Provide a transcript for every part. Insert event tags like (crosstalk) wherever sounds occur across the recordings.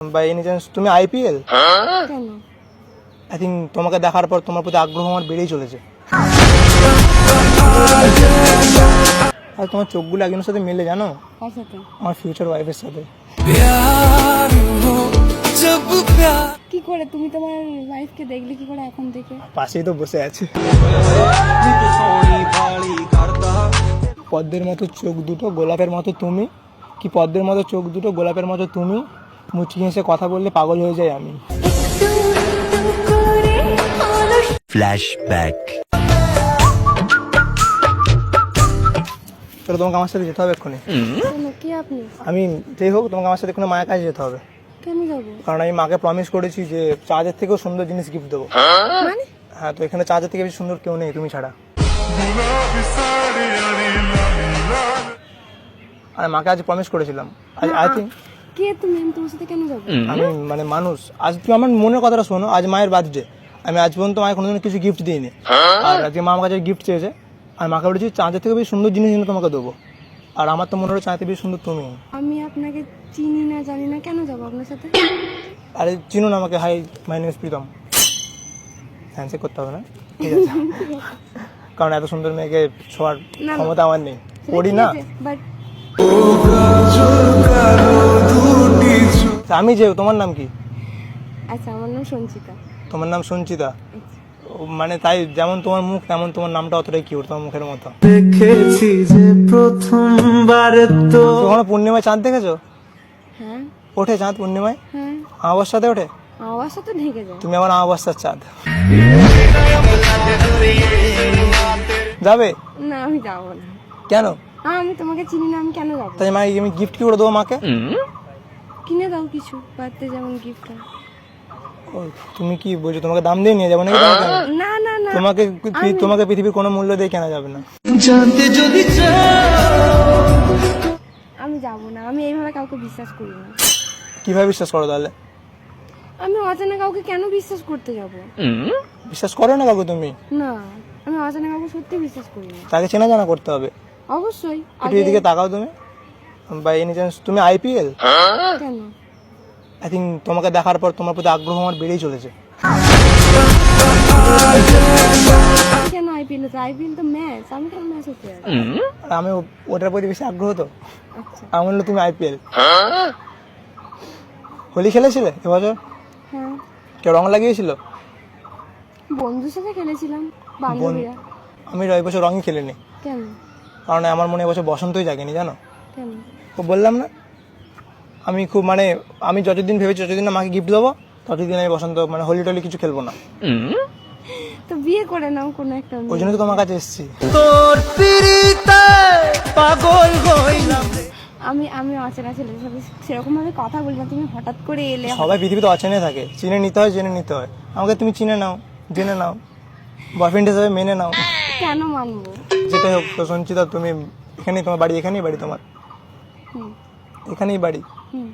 By any chance তুমি IPL I think তোমাকে দেখার পর তোমার প্রতি আগ্রহ আমার বেড়েই চলেছে। আর তোমার চোখগুলো একজনের সাথে মিলে জানো? আমার ফিউচার ওয়াইফের সাথে। কি করে? তুমি তোমার ওয়াইফকে দেখলে কি করে এখন থেকে? পাশেই তো বসে আছে। পদ্মের মতো চোখ দুটো গোলাপের মতো তুমি। কি পদ্মের মতো চোখ দুটো গোলাপের মতো তুমি? মুচকি হেসে কথা বললে পাগল হয়ে যাই আমি। Flashback. তো তোমাকে আমার সাথে যেতে হবে এক্ষুনি? কি আপনি? আমি যেই হোক তোমাকে আমার সাথে এক্ষুনি মায়ের কাছে যেতে হবে। কেন যাব? কারণ আমি মাকে প্রমিস করেছি যে চার্জের থেকেও সুন্দর জিনিস গিফট দেবো। মানে? হ্যাঁ তো এখানে চার্জের থেকে বেশি সুন্দর কেউ নেই তুমি ছাড়া। আর মাকে আজ প্রমিস করেছিলাম। আজ আই থিঙ্ক কে তুমি? আমি তোমার সাথে কেন যাব? আমি মানে মানুষ। আজ তুমি আমার মনের কথাটা শোনো আজ মায়ের বার্থডে আমি আজ পর্যন্ত মায়ের কোনোদিন কিছু গিফট দিইনি। আর আজকে মা আমার কাছে গিফট চেয়েছে আর মাকে বলেছি চাঁদের থেকে বেশি সুন্দর জিনিস এনে তোমাকে দেবো। আর আমার তো মনে হলো চাঁদের বেশি সুন্দর তুমি। আমি আপনাকে চিনি না জানি না কেন যাব আপনার সাথে? আরে চিনুন আমাকে। Hi my name Pritam. Handshake করতে হবে না। ঠিক আছে। (laughs) কারণ এত সুন্দর মেয়েকে ছোঁয়ার ক্ষমতা আমার নেই। করি না। বাট তা আমি যে তোমার নাম কি? আচ্ছা আমার নাম সঞ্চিতা। তোমার নাম সঞ্চিতা? মানে তাই যেমন তোমার মুখ তেমন তোমার নামটা অতটাই কিউট তোমার মুখের মতো। দেখেছি যে প্রথমবার তো। কখনো পূর্ণিমায় চাঁদ দেখেছ? হ্যাঁ। ওঠে চাঁদ পূর্ণিমায়? হ্যাঁ। আমাবস্যার সাথে ওঠে? আওয়াজটা তো ঢেকে যায়। তুমি আমার আমাবস্যার চাঁদ। যাবে? না আমি যাব না। কেন? আমি তোমাকে চিনি না আমি কেন যাব? তাই মানে আমি গিফট কি করে দেবো মাকে? কিনে দাও কিছু বাড়তে যেমন গিফট হয়। তুমি কি বলছো তোমাকে দাম দিয়ে নিয়ে যাব নাকি না না না তোমাকে তোমাকে পৃথিবীর কোনো মূল্য দিয়ে কেনা যাবে না। জানতে যদি চাও। আমি যাব না আমি এইভাবে কাউকে বিশ্বাস করি না। কীভাবে বিশ্বাস করো তাহলে? আমি অজানা কাউকে কেন বিশ্বাস করতে যাব? বিশ্বাস করো না কাকু তুমি? না আমি অজানা কাউকে সত্যি বিশ্বাস করি না। তাকে চেনা জানা করতে হবে। অবশ্যই একটু এদিকে তাকাও তুমি। বা এনি চান্স তুমি আইপিএল? কেন? আই থিঙ্ক তোমাকে দেখার পর তোমার প্রতি আগ্রহ আমার বেড়েই চলেছে। কেন আইপিএল তো আইপিএল তো ম্যাচ আমি কেন ম্যাচ হতে আর আমি ওটার প্রতি বেশি আগ্রহ তো। আচ্ছা। আমি বলল তুমি আইপিএল? হোলি খেলেছিলে এবছর? হ্যাঁ। কেউ রং লাগিয়েছিল? বন্ধুর সাথে খেলেছিলাম বান্ধবীরা। আমি এই বছর রঙই খেলিনি। কেন? কারণ আমার মনে হয় এবছর বসন্তই জাগেনি জানো? কেন? ও বললাম না। আমি খুব মানে আমি যতদিন ভেবেছি যতদিন না মাকে গিফট দেবো ততদিন আমি বসন্ত মানে হোলি টলি কিছু খেলব না। তো বিয়ে করে নাও কোনো একটা ওই জন্য তো তোমার কাছে এসেছি। তোর পিড়িতে পাগল হইলাম। আমি আমি অচেনা ছেলের সাথে সেরকম ভাবে কথা বলি না। তুমি হঠাৎ করে এলে সবাই পৃথিবীতে অচেনে থাকে। চিনে নিতে হয় জেনে নিতে হয়। আমাকে তুমি চিনে নাও জেনে নাও। বয়ফ্রেন্ড হিসেবে মেনে নাও। কেন মানবো? যেটাই হোক তো সঞ্চিতা তুমি এখানেই তোমার বাড়ি এখানেই বাড়ি তোমার। এখানেই বাড়ি? হুম।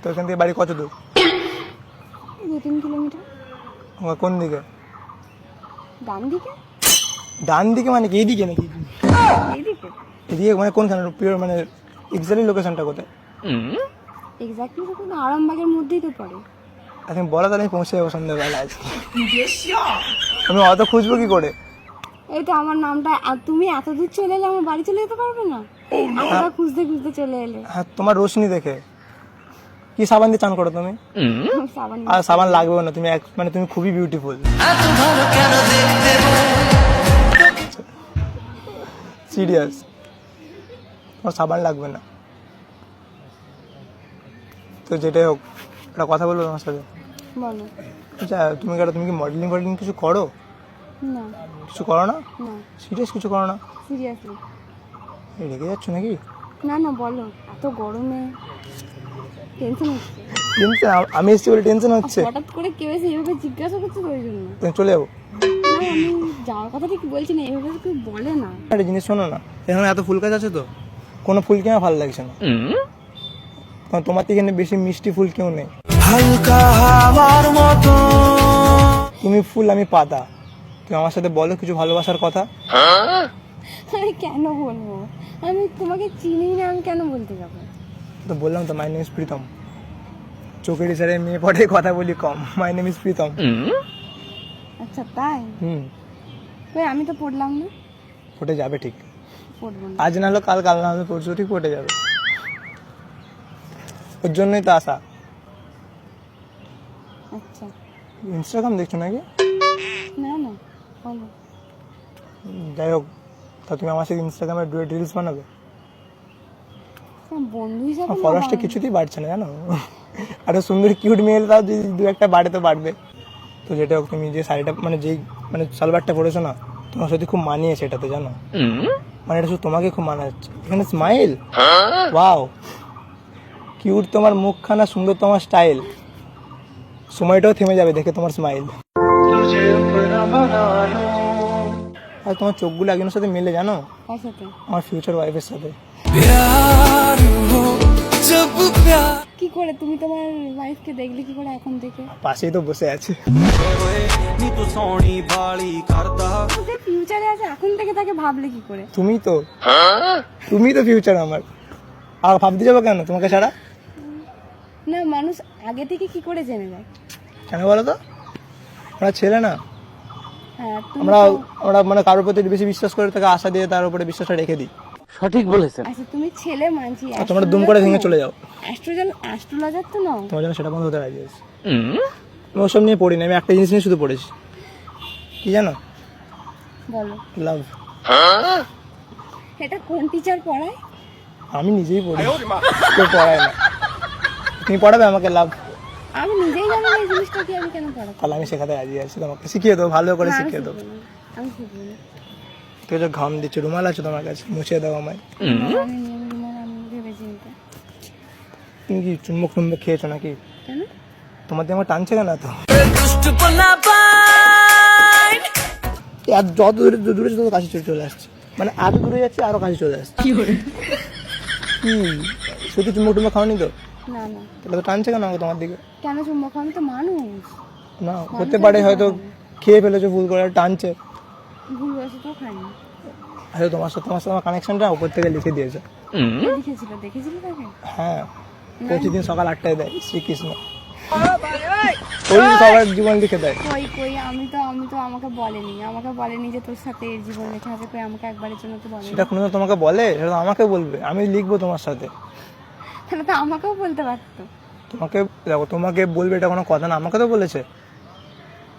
তো এখান থেকে বাড়ি কত দূর? দু তিন কিলোমিটার। তোমার কোন দিকে? ডান দিকে? ডান দিকে মানে কি? এইদিকে নাকি? এইদিকে। এদিকে মানে কোনখানে? পিওর মানে এক্স্যাক্টলি লোকেশনটা কোথায়? এক্স্যাক্টলি তো কোনো আরামবাগের মধ্যেই তো পড়ে। এখন বলা তাহলে আমি পৌঁছে যাব সন্ধ্যাবেলা আজকে। আমি অত খুঁজবো কি করে? এই তো আমার নামটা আর তুমি এত দূর চলে এলে আমার বাড়ি চলে যেতে পারবে না? এতটা খুঁজতে খুঁজতে চলে এলে। হ্যাঁ তোমার রোশনি দেখে। কি সাবান দিয়ে চান করো তুমি? সাবান আর সাবান লাগবেও না তুমি এক মানে তুমি খুবই বিউটিফুল সিরিয়াস তোমার সাবান লাগবে না। তো যেটাই হোক একটা কথা বলব তোমার সাথে? বলো। আচ্ছা তুমি কি তুমি কি মডেলিং ফডেলিং কিছু করো? না। কিছু করো না? না। সিরিয়াস কিছু করো না? সিরিয়াসলি রেগে যাচ্ছ নাকি? না না বলো এত গরমে টেনশন হচ্ছে। টেনশন আমি এসেছি বলে টেনশন হচ্ছে। হঠাৎ করে কেউ এসে এইভাবে জিজ্ঞাসা করছে তো ওই জন্য? তুমি চলে যাব না আমি যাওয়ার কথা ঠিক বলছি না এইভাবে কেউ বলে না। একটা জিনিস শোনো না এখানে এত ফুল গাছ আছে তো কোনো ফুল কেনা ভালো লাগছে না। কারণ তোমার থেকে এখানে বেশি মিষ্টি ফুল কেউ নেই। হালকা হাওয়ার মতো। তুমি ফুল আমি পাতা। তুমি আমার সাথে বলো কিছু ভালোবাসার কথা। আমি কেন বলব? আমি তোমাকে চিনি না আমি কেন বলতে যাব? তো বললাম তো মাই নেম প্রীতম। চোখের ইশারে মেয়ে পড়ে কথা বলি কম। My name is Pritam. আচ্ছা তাই? হুম। আমি তো পড়লাম না। ফুটে যাবে ঠিক। পড়ব না। আজ না হলো কাল কাল না হলে পরশু ঠিক ফুটে যাবে। ওর জন্যই তো আসা আচ্ছা। ইনস্টাগ্রাম দেখছ নাকি? না না যাই হোক তা তুমি আমার সাথে ইনস্টাগ্রামে ডুয়েট রিলস বানাবে? বন্ধু হিসাবে ফলোয়ার্সটা কিছুতেই বাড়ছে না জানো? আরও সুন্দর কিউট মেয়ে তাও যদি দু একটা বাড়ে তো বাড়বে। তো যেটা হোক তুমি যে শাড়িটা মানে যেই মানে সালবারটা পরেছো না তোমার সাথে খুব মানিয়ে সেটাতে জানো? মানে এটা শুধু তোমাকে খুব মানাচ্ছে। এখানে স্মাইল ওয়াও কিউট তোমার মুখখানা সুন্দর তোমার স্টাইল সময়টাও থেমে যাবে দেখে তোমার স্মাইল আর তোমার চোখগুলো একজনের সাথে মিলে জানো? আমার ফিউচার ওয়াইফের সাথে। কি করে? তুমি তোমার ওয়াইফকে দেখলে কি করে এখন থেকে? পাশেই তো বসে আছে। ফিউচারে আছে এখন থেকে তাকে ভাবলে কি করে? তুমি তো তুমি তো ফিউচার আমার। আর ভাবতে যাব কেন? তোমাকে ছাড়া? না মানুষ আগে থেকে কি করে জেনে যায় কেন বলো তো? ওরা ছেলে না। আমরা আমরা মানে কারোর প্রতি বেশি বিশ্বাস করে তাকে আশা দিয়ে তার উপরে বিশ্বাসটা রেখে দিই। সঠিক আচ্ছা তুমি ছেলে মানছি আর তোমরা দুম করে ভেঙে চলে যাও। অ্যাস্ট্রোলজার অ্যাস্ট্রোলজার তো নাও? তোমার জন্য সেটা বন্ধ হতে রাজি আছি আমি ওসব নিয়ে পড়ি না আমি একটা জিনিস নিয়ে শুধু পড়েছি। কি জানো? বলো। লাভ। এটা কোন টিচার পড়ায়? আমি নিজেই পড়ি। কেউ পড়ায় না। তুমি পড়াবে আমাকে লাভ। আমি নিজেই জানি না এই জিনিসটা কি আমি কেন পড়াবো তাহলে আমি শেখাতে রাজি আছি তোমাকে শিখিয়ে দেবো ভালো করে শিখিয়ে দেবো। তুই তো ঘাম দিচ্ছ রুমাল আছে তোমার কাছে মুছে দাও আমায়। তুমি কি চুম্বক টুম্বক খেয়েছো নাকি? তোমার তোমাদের আমার টানছে কেন তো আর যত দূরে দূরে তত কাশি চলে চলে আসছে। মানে আরও দূরে যাচ্ছে আরও কাছে চলে আসছে। কি শুধু চুম্বক টুম্বক খাওয়ানি তো? না না। তাহলে তো টানছে কেন আমাকে তোমার দিকে? কেন চুম্বক? আমি তো মানুষ। না হতে পারে হয়তো খেয়ে ফেলেছো ভুল করে টানছে। ভুল বয়সে তো খাইনি। হয়তো তোমার সাথে তোমার সাথে আমার কানেকশনটা উপর থেকে লিখে দিয়েছে। লিখেছিল দেখেছিল তাকে? হ্যাঁ প্রতিদিন সকাল আটটায় দেয় শ্রীকৃষ্ণ। ওই সবার জীবন লিখে দেয়। কই কই আমি তো আমি তো আমাকে বলেনি। আমাকে বলেনি যে তোর সাথে এর জীবন লেখা কই আমাকে একবারের জন্য তো বলেনি। সেটা কোনো তোমাকে বলে সেটা আমাকে বলবে। আমি লিখব তোমার সাথে। তাহলে তো আমাকেও বলতে পারতো। তোমাকে দেখো তোমাকে বলবে এটা কোনো কথা না আমাকে তো বলেছে।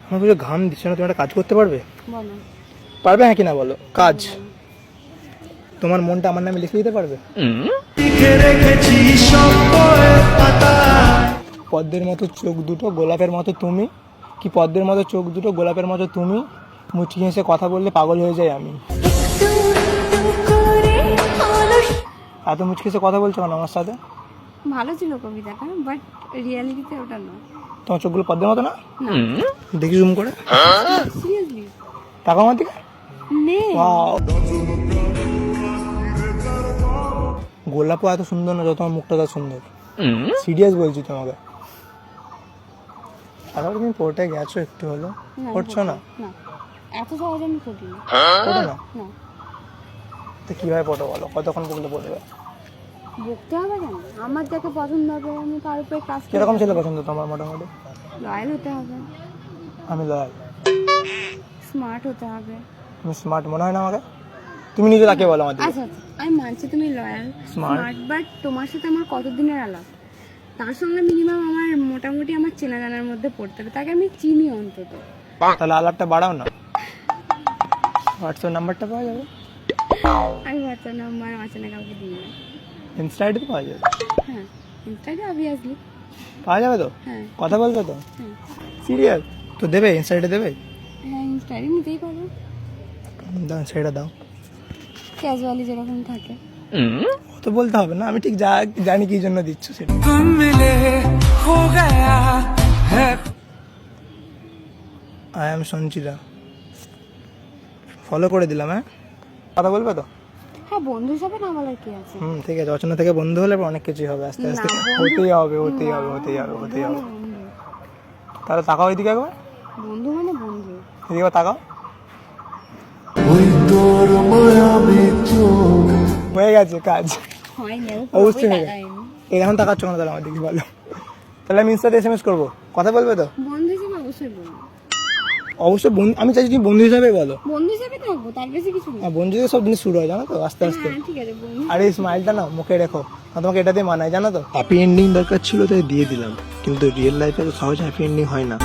আমার কিছু ঘাম দিচ্ছে না তুমি একটা কাজ করতে পারবে? বলো। পারবে হ্যাঁ কি না বলো? কাজ। তোমার মনটা আমার নামে লিখে দিতে পারবে? পদ্মের মতো চোখ দুটো গোলাপের মতো তুমি। কি পদ্মের মতো চোখ দুটো গোলাপের মতো তুমি? মুচকি হেসে কথা বললে পাগল হয়ে যাই আমি। এত মুচকি হেসে কথা বলছো কেন আমার সাথে? ভালো ছিল কবিতাটা বাট রিয়ালিটিতে ওটা না। তোমার চোখগুলো পদ্মের মতো না? দেখি জুম করে। সিরিয়াসলি টাকা আমার দিকে। নে Wow. গোলাপও এত সুন্দর না যত আমার মুখটা এত সুন্দর। সিরিয়াস বলছি তোমাকে। তারপরে তুমি পড়তে গেছো একটু হলো পড়ছো না? এত সহজে আমি করি না পড়ো না? না। তো কীভাবে পড়ো বলো? কতক্ষণ পর্যন্ত পড়বে? বকতে হবে কেন? আমার যাকে পছন্দ হবে আমি তার উপরে কাজ কীরকম ছেলে পছন্দ তোমার মোটামুটি? লয়াল হতে হবে। আমি লয়াল স্মার্ট হতে হবে। তুমি স্মার্ট মনে হয় না আমাকে? তুমি নিজে তাকে বলো আমাদের আচ্ছা আচ্ছা। আমি মানছি তুমি লয়াল স্মার্ট বাট তোমার সাথে আমার কতদিনের আলাপ? তার সঙ্গে মিনিমাম আমার মোটামুটি আমার চেনা জানার মধ্যে পড়তে হবে। তাকে আমি চিনি অন্তত। তাহলে আলাপটা বাড়াও না। হোয়াটসঅ্যাপ নাম্বারটা পাওয়া যাবে। আমি হোয়াটসঅ্যাপ নাম্বার অচেনা কাউকে দিই না। ইনসাইডে তো পাওয়া যাবে। হ্যাঁ ইনসাইডে অবভিয়াসলি পাওয়া যাবে তো? হ্যাঁ। কথা বলতো তো? হ্যাঁ। সিরিয়াল তো দেবে ইনসাইডে দেবে? হ্যাঁ ইনসাইডে নিতেই পারো দাও সেটা দাও। ক্যাজুয়ালি যেরকম থাকে। হুম। তো বলতে হবে না আমি ঠিক যা জানি কি জন্য দিচ্ছ সেটা। আই এম সঞ্চিতা ফলো করে দিলাম হ্যাঁ? কথা বলবে তো? হ্যাঁ হ্যাঁ বন্ধু হিসাবে না বলার কি আছে? হুম ঠিক আছে। অচেনা থেকে বন্ধু হলে অনেক কিছুই হবে। আস্তে আস্তে হতেই হবে হতেই হবে হতেই হবে হতেই হবে। তাহলে তাকাও এদিকে একবার। বন্ধু মানে বন্ধু। এদিকে একবার তাকাও। ওই তোর মায়াবী হয়ে গেছে কাজ। হয় অবশ্যই হয়ে টাকায়নি এই এখন তাকাচ্ছ না তাহলে আমার দিকে বলো। তাহলে আমি ইনস্টাতে এস এম এস করব। কথা বলবে তো? বন্ধু হিসেবে অবশ্যই বলব। অবশ্যই বন্ধু- আমি চাইছি তুমি বন্ধু হিসাবে বলো। বন্ধু হিসাবে থাকব তার বেশি কিছু না থেকে সব জিনিস শুরু হয় জানো তো? আস্তে আস্তে। হ্যাঁ ঠিক আছে আর এই স্মাইলটা না মুখে রেখো। তোমাকে এটাতে মানায় জানো তো? হ্যাপি এন্ডিং দরকার ছিল তাই দিয়ে দিলাম। কিন্তু রিয়েল লাইফে তো সহজ হ্যাপি এন্ডিং হয় না।